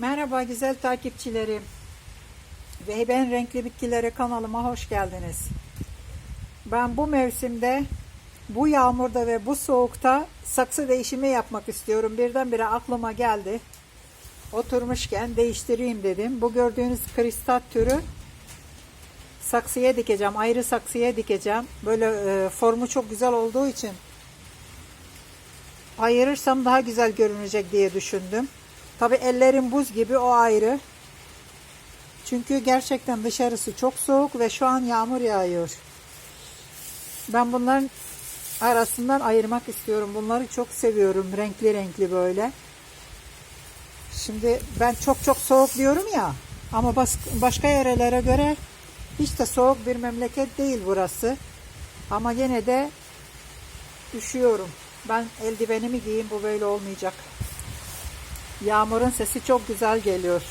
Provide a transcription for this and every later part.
Merhaba güzel takipçilerim. Ve ben Renkli Bitkileri kanalıma hoş geldiniz. Ben bu mevsimde, bu yağmurda ve bu soğukta saksı değişimi yapmak istiyorum. Birdenbire aklıma geldi. Oturmuşken değiştireyim dedim. Bu gördüğünüz kristal türü saksıya dikeceğim. Ayrı saksıya dikeceğim. Böyle e, formu çok güzel olduğu için ayırırsam daha güzel görünecek diye düşündüm. Tabi ellerim buz gibi o ayrı. Çünkü gerçekten dışarısı çok soğuk ve şu an yağmur yağıyor. Ben bunların arasından ayırmak istiyorum. Bunları çok seviyorum. Renkli renkli böyle. Şimdi ben çok çok soğuk diyorum ya. Ama başka yerlere göre hiç de soğuk bir memleket değil burası. Ama yine de üşüyorum. Ben eldivenimi giyeyim bu böyle olmayacak. Yağmurun sesi çok güzel geliyor.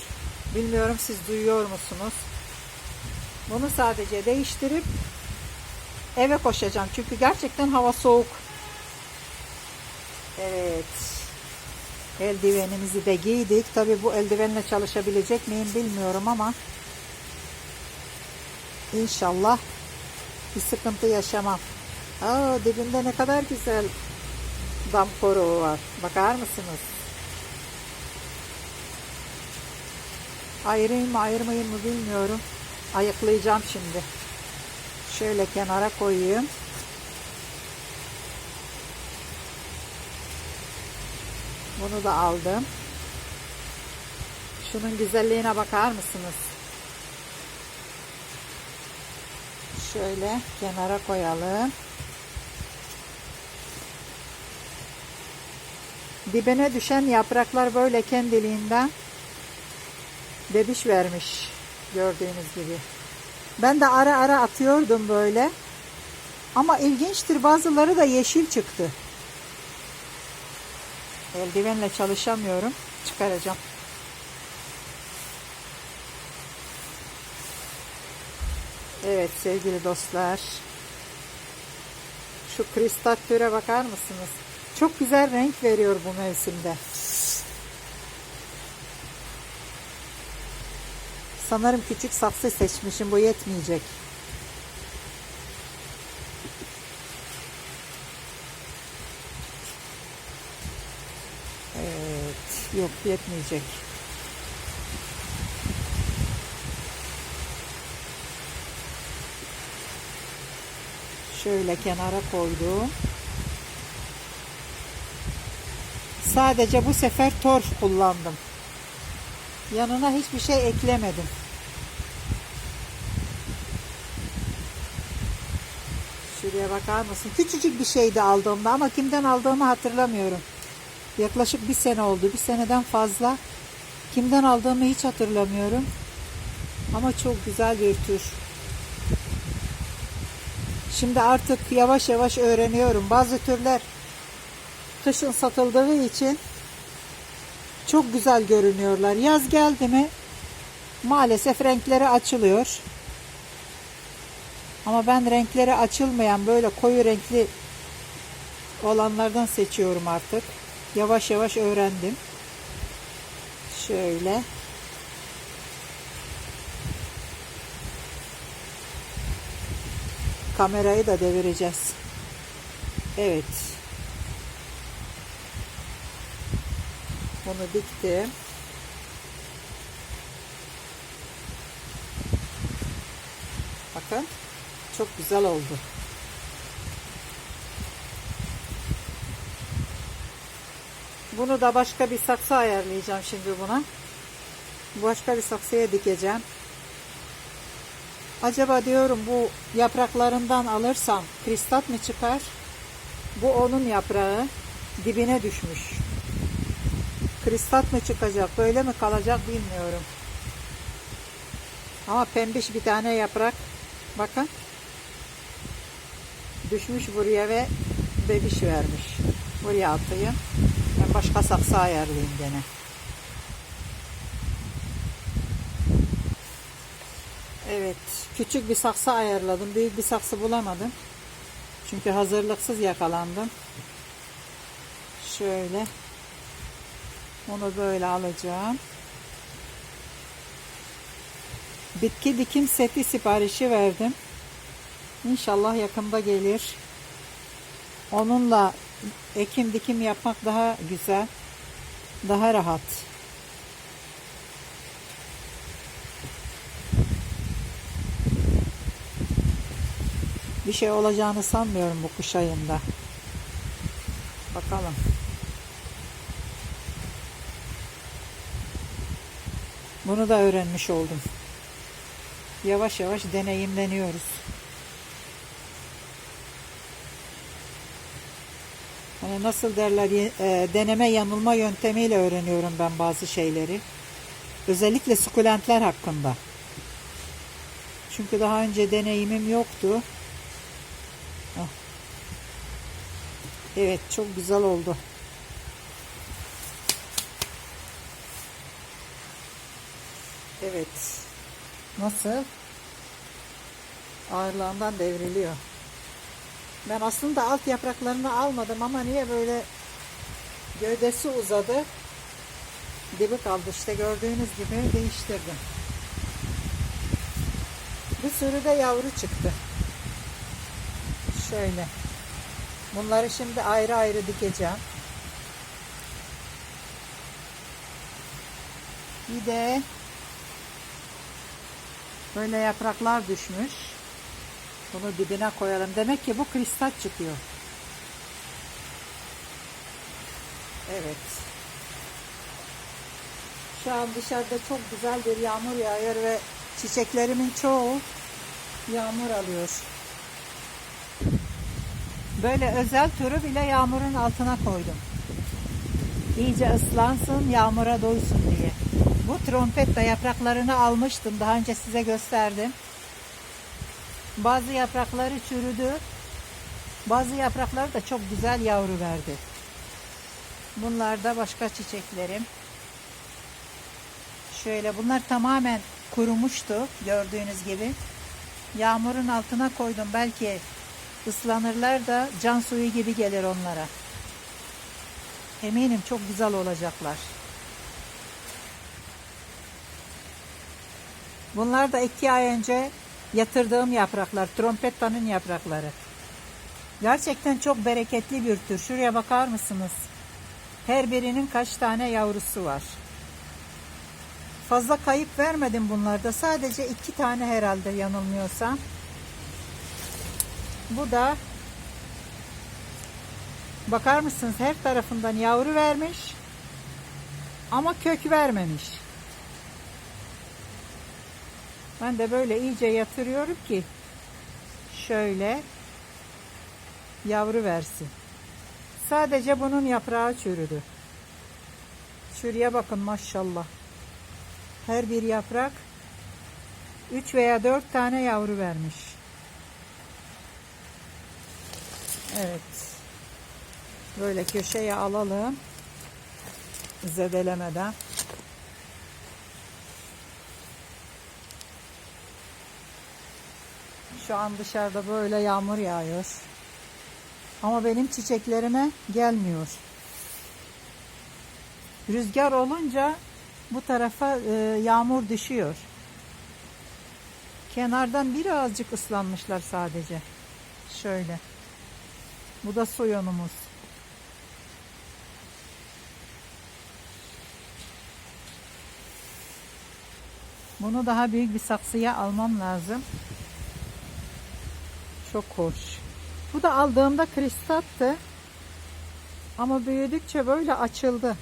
Bilmiyorum siz duyuyor musunuz? Bunu sadece değiştirip eve koşacağım. Çünkü gerçekten hava soğuk. Evet. Eldivenimizi de giydik. Tabi bu eldivenle çalışabilecek miyim bilmiyorum ama inşallah bir sıkıntı yaşamam. Aa, dibinde ne kadar güzel dam koruğu var. Bakar mısınız? Ayırayım mı ayırmayayım mı bilmiyorum. Ayıklayacağım şimdi. Şöyle kenara koyayım. Bunu da aldım. Şunun güzelliğine bakar mısınız? Şöyle kenara koyalım. Dibine düşen yapraklar böyle kendiliğinden bebiş vermiş gördüğünüz gibi. Ben de ara ara atıyordum böyle. Ama ilginçtir bazıları da yeşil çıktı. Eldivenle çalışamıyorum. Çıkaracağım. Evet sevgili dostlar. Şu kristal türe bakar mısınız? Çok güzel renk veriyor bu mevsimde. Sanırım küçük saksı seçmişim. Bu yetmeyecek. Evet. Yok yetmeyecek. Şöyle kenara koydum. Sadece bu sefer torf kullandım. Yanına hiçbir şey eklemedim. Şuraya bakar mısın? Küçücük bir şeydi aldığımda ama kimden aldığımı hatırlamıyorum. Yaklaşık bir sene oldu. Bir seneden fazla. Kimden aldığımı hiç hatırlamıyorum. Ama çok güzel bir tür. Şimdi artık yavaş yavaş öğreniyorum. Bazı türler kışın satıldığı için çok güzel görünüyorlar. Yaz geldi mi maalesef renkleri açılıyor. Ama ben renkleri açılmayan böyle koyu renkli olanlardan seçiyorum artık. Yavaş yavaş öğrendim. Şöyle. Kamerayı da devireceğiz. Evet. Bunu diktim. Bakın. Çok güzel oldu. Bunu da başka bir saksı ayarlayacağım şimdi buna. Başka bir saksıya dikeceğim. Acaba diyorum bu yapraklarından alırsam kristal mı çıkar? Bu onun yaprağı dibine düşmüş. Kristal mı çıkacak böyle mi kalacak bilmiyorum. Ama pembiş bir tane yaprak. Bakın. Düşmüş buraya ve bebiş vermiş. Buraya atayım. Ben başka saksı ayarlayayım gene. Evet. Küçük bir saksı ayarladım. Büyük bir saksı bulamadım. Çünkü hazırlıksız yakalandım. Şöyle. Onu böyle alacağım. bitki dikim seti siparişi verdim. İnşallah yakında gelir. Onunla ekim dikim yapmak daha güzel. Daha rahat. Bir şey olacağını sanmıyorum bu kış ayında. Bakalım. Bunu da öğrenmiş oldum. Yavaş yavaş deneyimleniyoruz. Hani nasıl derler e, deneme yanılma yöntemiyle öğreniyorum ben bazı şeyleri. Özellikle sukulentler hakkında. Çünkü daha önce deneyimim yoktu. Ah. Evet çok güzel oldu. Evet. Nasıl? Ağırlığından devriliyor. Ben aslında alt yapraklarını almadım ama niye böyle gövdesi uzadı. Dibi kaldı işte gördüğünüz gibi değiştirdim. Bir sürü de yavru çıktı. Şöyle. Bunları şimdi ayrı ayrı dikeceğim. Bir de böyle yapraklar düşmüş. Bunu dibine koyalım. Demek ki bu kristal çıkıyor. Evet. Şu an dışarıda çok güzel bir yağmur yağıyor ve çiçeklerimin çoğu yağmur alıyor. Böyle özel türü bile yağmurun altına koydum. İyice ıslansın, yağmura doysun diye. Bu trompetta yapraklarını almıştım. Daha önce size gösterdim. Bazı yaprakları çürüdü. Bazı yaprakları da çok güzel yavru verdi. Bunlar da başka çiçeklerim. Şöyle bunlar tamamen kurumuştu gördüğünüz gibi. Yağmurun altına koydum. Belki ıslanırlar da can suyu gibi gelir onlara. Eminim çok güzel olacaklar. Bunlar da iki ay önce yatırdığım yapraklar. Trompettanın yaprakları. Gerçekten çok bereketli bir tür. Şuraya bakar mısınız? Her birinin kaç tane yavrusu var. Fazla kayıp vermedim bunlarda. Sadece iki tane herhalde yanılmıyorsam. Bu da bakar mısınız her tarafından yavru vermiş ama kök vermemiş. Ben de böyle iyice yatırıyorum ki şöyle yavru versin. Sadece bunun yaprağı çürüdü. Şuraya bakın maşallah. Her bir yaprak 3 veya 4 tane yavru vermiş. Evet. Böyle köşeye alalım. Zedelemeden. Şu an dışarıda böyle yağmur yağıyor. Ama benim çiçeklerime gelmiyor. Rüzgar olunca bu tarafa e, yağmur düşüyor. Kenardan birazcık ıslanmışlar sadece. Şöyle. Bu da soyonumuz. Bunu daha büyük bir saksıya almam lazım. Çok hoş. Bu da aldığımda kristattı. Ama büyüdükçe böyle açıldı.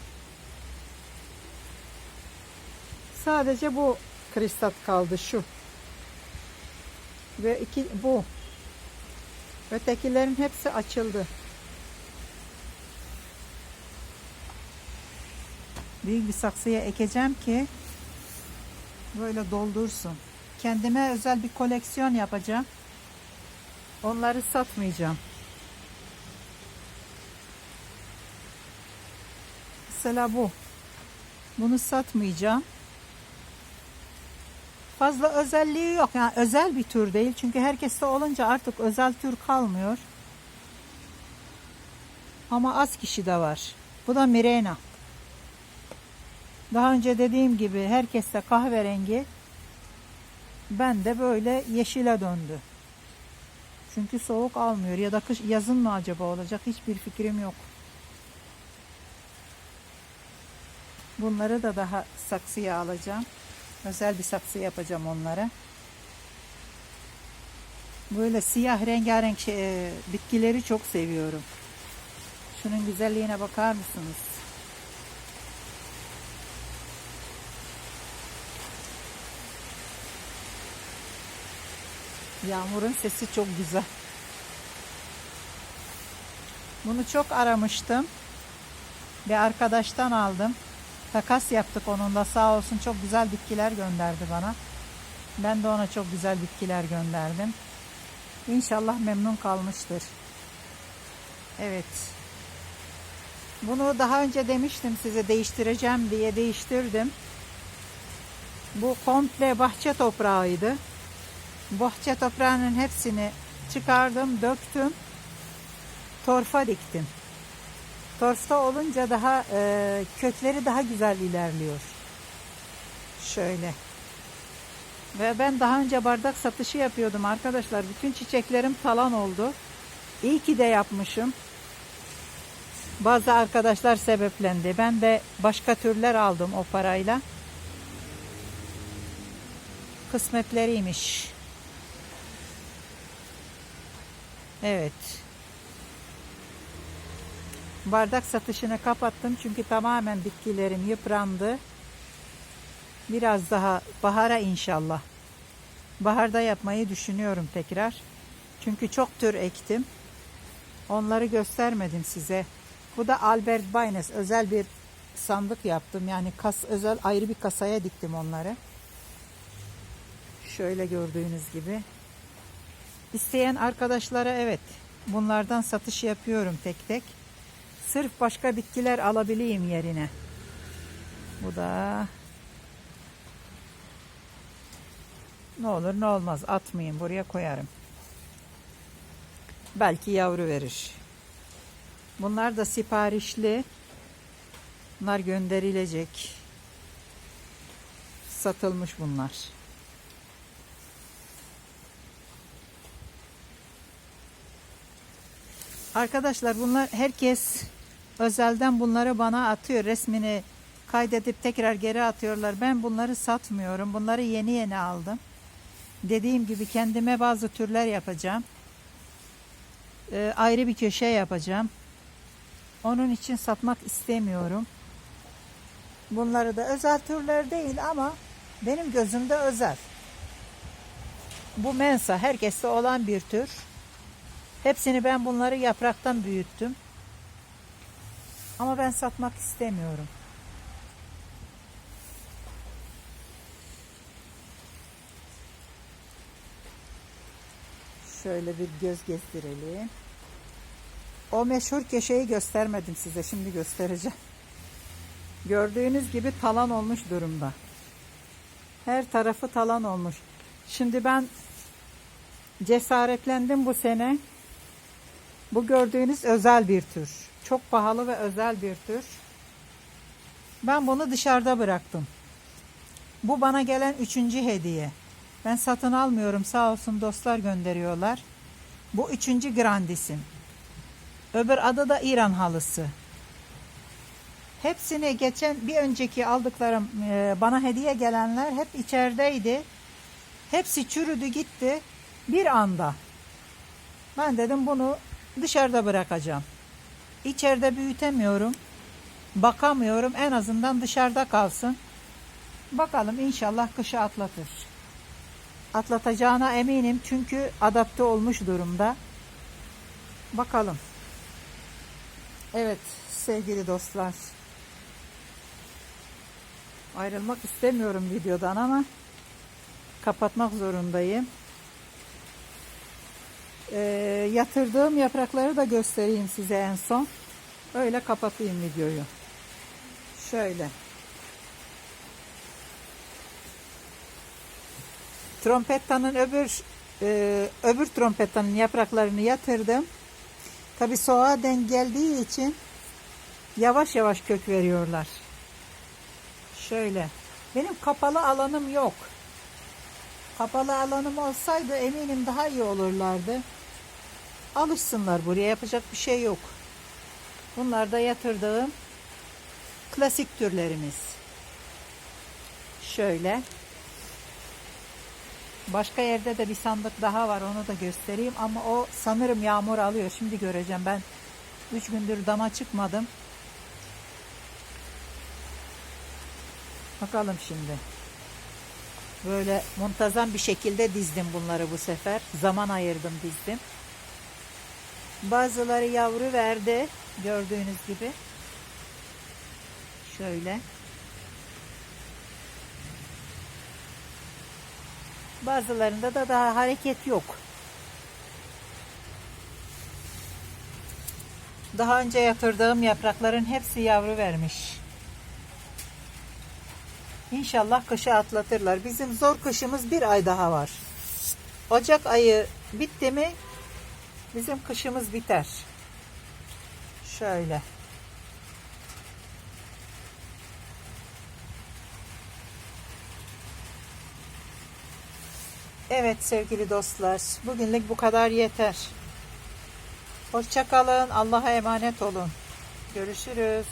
Sadece bu kristat kaldı şu. Ve iki bu. Ötekilerin hepsi açıldı. Büyük bir saksıya ekeceğim ki böyle doldursun. Kendime özel bir koleksiyon yapacağım. Onları satmayacağım. Mesela bu. Bunu satmayacağım. Fazla özelliği yok. Yani özel bir tür değil. Çünkü herkeste olunca artık özel tür kalmıyor. Ama az kişi de var. Bu da Mirena. Daha önce dediğim gibi herkeste kahverengi. Ben de böyle yeşile döndü. Çünkü soğuk almıyor ya da kış yazın mı acaba olacak hiçbir fikrim yok. Bunları da daha saksıya alacağım. Özel bir saksı yapacağım onlara. Böyle siyah rengarenk şey, e, bitkileri çok seviyorum. Şunun güzelliğine bakar mısınız? Yağmurun sesi çok güzel. Bunu çok aramıştım. Bir arkadaştan aldım. Takas yaptık onunla sağ olsun çok güzel bitkiler gönderdi bana. Ben de ona çok güzel bitkiler gönderdim. İnşallah memnun kalmıştır. Evet. Bunu daha önce demiştim size değiştireceğim diye değiştirdim. Bu komple bahçe toprağıydı. Bahçe toprağının hepsini çıkardım, döktüm. Torfa diktim. Torfta olunca daha e, kökleri daha güzel ilerliyor. Şöyle. Ve ben daha önce bardak satışı yapıyordum arkadaşlar. Bütün çiçeklerim talan oldu. İyi ki de yapmışım. Bazı arkadaşlar sebeplendi. Ben de başka türler aldım o parayla. Kısmetleriymiş. Evet. Bardak satışını kapattım çünkü tamamen bitkilerim yıprandı. Biraz daha bahara inşallah. Baharda yapmayı düşünüyorum tekrar. Çünkü çok tür ektim. Onları göstermedim size. Bu da Albert Baynes özel bir sandık yaptım. Yani kas özel ayrı bir kasaya diktim onları. Şöyle gördüğünüz gibi. İsteyen arkadaşlara evet bunlardan satış yapıyorum tek tek. Sırf başka bitkiler alabileyim yerine. Bu da ne olur ne olmaz atmayayım buraya koyarım. Belki yavru verir. Bunlar da siparişli. Bunlar gönderilecek. Satılmış bunlar. Arkadaşlar bunlar herkes özelden bunları bana atıyor. Resmini kaydedip tekrar geri atıyorlar. Ben bunları satmıyorum. Bunları yeni yeni aldım. Dediğim gibi kendime bazı türler yapacağım. Ee, ayrı bir köşe yapacağım. Onun için satmak istemiyorum. Bunları da özel türler değil ama benim gözümde özel. Bu mensa herkeste olan bir tür. Hepsini ben bunları yapraktan büyüttüm. Ama ben satmak istemiyorum. Şöyle bir göz gezdirelim. O meşhur köşeyi göstermedim size. Şimdi göstereceğim. Gördüğünüz gibi talan olmuş durumda. Her tarafı talan olmuş. Şimdi ben cesaretlendim bu sene. Bu gördüğünüz özel bir tür. Çok pahalı ve özel bir tür. Ben bunu dışarıda bıraktım. Bu bana gelen üçüncü hediye. Ben satın almıyorum sağ olsun dostlar gönderiyorlar. Bu üçüncü grandisim. Öbür adı da İran halısı. Hepsini geçen bir önceki aldıklarım e, bana hediye gelenler hep içerideydi. Hepsi çürüdü gitti bir anda. Ben dedim bunu dışarıda bırakacağım. İçeride büyütemiyorum. Bakamıyorum. En azından dışarıda kalsın. Bakalım inşallah kışı atlatır. Atlatacağına eminim çünkü adapte olmuş durumda. Bakalım. Evet sevgili dostlar. Ayrılmak istemiyorum videodan ama kapatmak zorundayım. Ee, yatırdığım yaprakları da göstereyim size en son. Öyle kapatayım videoyu. Şöyle. Trompettanın öbür e, öbür trompettanın yapraklarını yatırdım. Tabi soğuğa denk geldiği için yavaş yavaş kök veriyorlar. Şöyle. Benim kapalı alanım yok. Kapalı alanım olsaydı eminim daha iyi olurlardı. Alışsınlar buraya yapacak bir şey yok. Bunlar da yatırdığım klasik türlerimiz. Şöyle. Başka yerde de bir sandık daha var onu da göstereyim ama o sanırım yağmur alıyor. Şimdi göreceğim ben 3 gündür dama çıkmadım. Bakalım şimdi. Böyle muntazam bir şekilde dizdim bunları bu sefer. Zaman ayırdım dizdim. Bazıları yavru verdi gördüğünüz gibi. Şöyle. Bazılarında da daha hareket yok. Daha önce yatırdığım yaprakların hepsi yavru vermiş. İnşallah kışı atlatırlar. Bizim zor kışımız bir ay daha var. Ocak ayı bitti mi bizim kışımız biter. Şöyle. Evet sevgili dostlar, bugünlük bu kadar yeter. Hoşça kalın, Allah'a emanet olun. Görüşürüz.